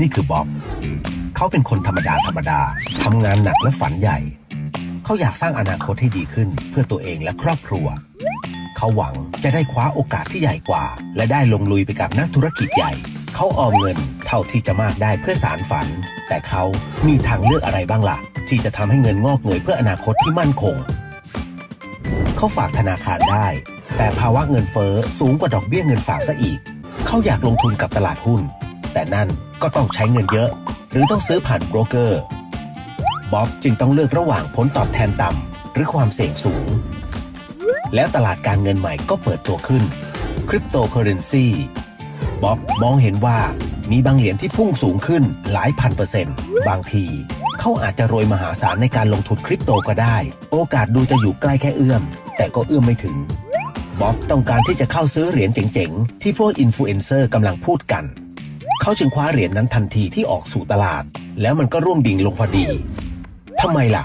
นี่คือบ๊อบ เขาเป็นคนธรรมดาธรรมดาทำงานหนักและฝันใหญ่ เขาอยากสร้างอนาคตให้ดีขึ้นเพื่อตัวเองและครอบครัว เขาหวังจะได้คว้าโอกาสที่ใหญ่กว่า และได้ลงลุยไปกับนักธุรกิจใหญ่ เขาออมเงินเท่าที่จะมากได้เพื่อสารฝัน แต่เขามีทางเลือกอะไรบ้างล่ะ ที่จะทำให้เงินงอกเงยเพื่ออนาคตที่มั่นคง เขาฝากธนาคารได้ แต่ภาวะเงินเฟ้อสูงกว่าดอกเบี้ยเงินฝากซะอีก เขาอยากลงทุนกับตลาดหุ้น แต่นั่นก็ต้องใช้เงินเยอะ หรือต้องซื้อผ่านโบรกเกอร์บ๊อบจึงต้องเลือกระหว่างผลตอบแทนต่ำหรือความเสี่ยงสูง แล้วตลาดการเงินใหม่ก็เปิดตัวขึ้นคริปโตเคอเรนซีบ๊อบมองเห็นว่ามีบางเหรียญที่พุ่งสูงขึ้นหลายพันเปอร์เซ็นต์ บางที เขาอาจจะรวยมหาศาลในการลงทุนคริปโตก็ได้ โอกาสดูจะอยู่ใกล้แค่เอื้อม แต่ก็เอื้อมไม่ถึงบ๊อบต้องการที่จะเข้าซื้อเหรียญเจ๋งๆ ที่พวกอินฟลูเอนเซอร์กำลังพูดกัน เขาจึงคว้าเหรียญนั้นทันทีที่ออกสู่ตลาด แล้วมันก็ร่วงดิ่งลงพอดีทำไมล่ะ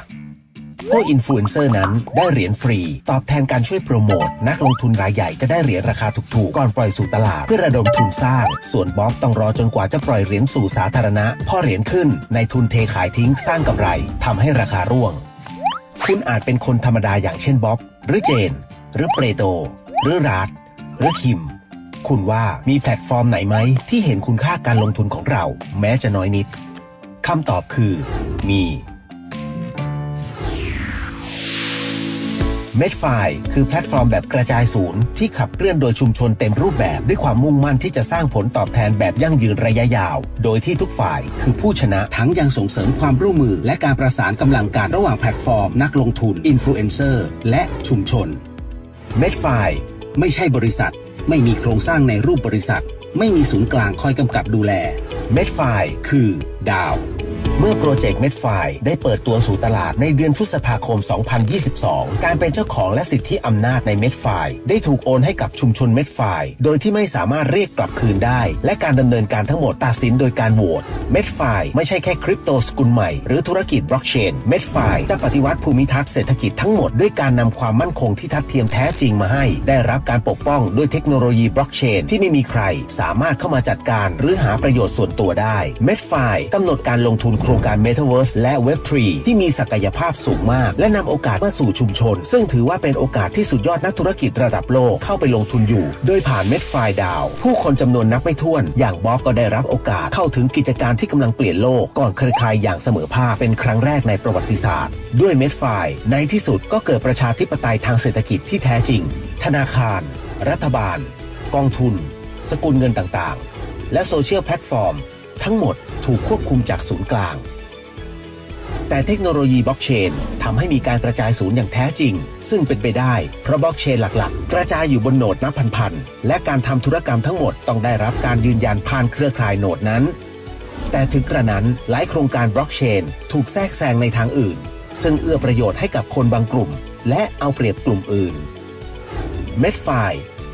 พวกอินฟลูเอนเซอร์นั้นได้เหรียญฟรี ตอบแทนการช่วยโปรโมท นักลงทุนรายใหญ่จะได้เหรียญราคาถูกๆ ก่อนปล่อยสู่ตลาดเพื่อระดมทุนสร้าง ส่วนบ๊อบต้องรอจนกว่าจะปล่อยเหรียญสู่สาธารณะ พอเหรียญขึ้นในทุนเทขายทิ้งสร้างกำไรทำให้ราคาร่วง คุณอาจเป็นคนธรรมดาอย่างเช่นบ๊อบหรือเจน หรือเปรโต หรือราดหรือคิม คุณว่ามีแพลตฟอร์มไหนไหม ที่เห็นคุณค่าการลงทุนของเรา แม้จะน้อยนิดคำตอบคือ มีเม็ดไฟคือแพลตฟอร์มแบบกระจายศูนย์ที่ขับเคลื่อนโดยชุมชนเต็มรูปแบบด้วยความมุ่งมั่นที่จะสร้างผลตอบแทนแบบยั่งยืนระยะยาว โดยที่ทุกฝ่ายคือผู้ชนะทั้งยังส่งเสริมความร่วมมือ และการประสานกำลังการระหว่างแพลตฟอร์ม นักลงทุนอินฟลูเอนเซอร์และชุมชนเม็ดไฟ ไม่ใช่บริษัท ไม่มีโครงสร้างในรูปบริษัท ไม่มีศูนย์กลางคอยกำกับดูแลเม็ดไฟคือดาวเมื่อโปรเจกต์เม็ดไฟได้เปิดตัวสู่ตลาดในเดือนพฤษภาคม 2022 การเป็นเจ้าของและสิทธิอำนาจในเม็ดไฟได้ถูกโอนให้กับชุมชนเม็ดไฟโดยที่ไม่สามารถเรียกกลับคืนได้ และการดำเนินการทั้งหมดตัดสินโดยการโหวตเม็ดไฟไม่ใช่แค่คริปโตสกุลใหม่ หรือธุรกิจบล็อกเชนเม็ดไฟจะปฏิวัติภูมิทัศน์เศรษฐกิจทั้งหมดด้วยการนำความมั่นคงที่ทัดเทียมแท้จริงมาให้ ได้รับการปกป้องด้วยเทคโนโลยีบล็อกเชนที่ไม่มีใคร สามารถเข้ามาจัดการหรือหาประโยชน์ส่วนตัวได้เม็ดไฟกำหนดการลงทุนโครงการ Metaverse และ Web3 ที่มีศักยภาพสูงมาก และนำโอกาสมาสู่ชุมชน ซึ่งถือว่าเป็นโอกาสที่สุดยอดนักธุรกิจระดับโลกเข้าไปลงทุนอยู่ โดยผ่านเม็ดไฟดาว ผู้คนจำนวนนับไม่ถ้วน อย่างบ๊อบก็ได้รับโอกาสเข้าถึงกิจการที่กำลังเปลี่ยนโลกก่อนใครๆอย่างเสมอภาคเป็นครั้งแรกในประวัติศาสตร์ ด้วยเม็ดไฟในที่สุดก็เกิดประชาธิปไตยทางเศรษฐกิจที่แท้จริง ธนาคาร รัฐบาล กองทุน สกุลเงินต่างๆ และโซเชียลแพลตฟอร์ม ทั้งหมดถูกควบคุมจากศูนย์กลาง แต่เทคโนโลยีบล็อกเชนทำให้มีการกระจายศูนย์อย่างแท้จริง ซึ่งเป็นไปได้เพราะบล็อกเชนหลักๆ กระจายอยู่บนโหนดนับพันๆและการทำธุรกรรมทั้งหมดต้องได้รับการยืนยันผ่านเครือข่ายโหนดนั้น แต่ถึงกระนั้นหลายโครงการบล็อกเชนถูกแทรกแซงในทางอื่น ซึ่งเอื้อประโยชน์ให้กับคนบางกลุ่ม และเอาเปรียบกลุ่มอื่นเม็ดไฟ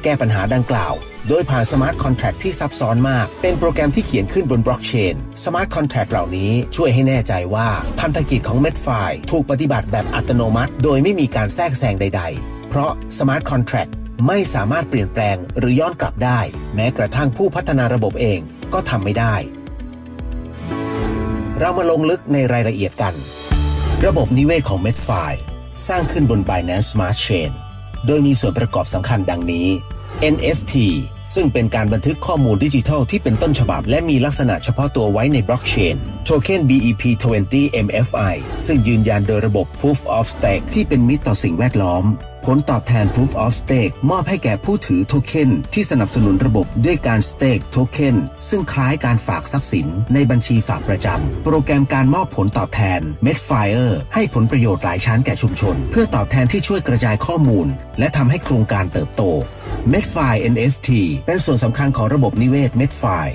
แก้ปัญหาดังกล่าว โดยผ่านสมาร์ทคอนแท็กที่ซับซ้อนมาก เป็นโปรแกรมที่เขียนขึ้นบนบล็อกเชนสมาร์ทคอนแท็กเหล่านี้ช่วยให้แน่ใจว่าพันธกิจของเม็ดไฟถูกปฏิบัติแบบอัตโนมัติ โดยไม่มีการแทรกแซงใด ๆ เพราะสมาร์ทคอนแท็กไม่สามารถเปลี่ยนแปลงหรือย้อนกลับได้ แม้กระทั่งผู้พัฒนาระบบเองก็ทำไม่ได้ เรามาลงลึกในรายละเอียดกัน ระบบนิเวศของ Medfi สร้างขึ้นบน Binance Smart Chain โดยมีส่วนประกอบสำคัญดังนี้ NFT ซึ่งเป็นการบันทึกข้อมูลดิจิทัลที่เป็นต้นฉบับ และมีลักษณะเฉพาะตัวไว้ในบล็อกเชน Token BEP20 MFI ซึ่งยืนยันโดยระบบ Proof of Stake ที่เป็นมิตรต่อสิ่งแวดล้อม ผลตอบแทน Proof of Stake มอบให้แก่ผู้ถือโทเค็นที่สนับสนุนระบบด้วยการ Stake Token ซึ่งคล้ายการฝากทรัพย์สินในบัญชีฝากประจำ โปรแกรมการมอบผลตอบแทน Medfire ให้ผลประโยชน์หลายชั้นแก่ชุมชน เพื่อตอบแทนที่ช่วยกระจายข้อมูล และทำให้โครงการเติบโต Medfi NFT เป็นส่วนสำคัญของระบบนิเวศ Medfi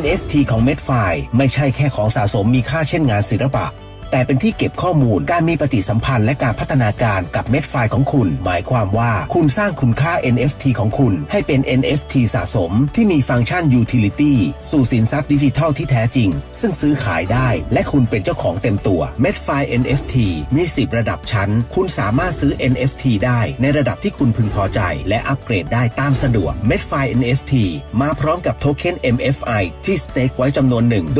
NFT ของ Medfi ไม่ใช่แค่ของสะสมมีค่าเช่นงานศิลปะ แต่เป็นที่เก็บข้อมูลการมีปฏิสัมพันธ์และการพัฒนาการกับเม็ดไฟล์ของคุณ หมายความว่าคุณสร้างคุณค่า NFT ของคุณ ให้เป็น NFT สะสม ที่มีฟังก์ชัน Utility สู่สินทรัพย์ดิจิทัลที่แท้จริง ซึ่งซื้อขายได้ และคุณเป็นเจ้าของเต็มตัวเม็ดไฟล์ NFT มี 10 ระดับชั้น คุณสามารถซื้อ NFT ได้ในระดับที่คุณพึงพอใจ และอัปเกรดได้ตามสะดวกเม็ดไฟล์ NFT มาพร้อมกับโทเค็น MFI ที่สเต็กไว้จำนวนหนึ่งโดย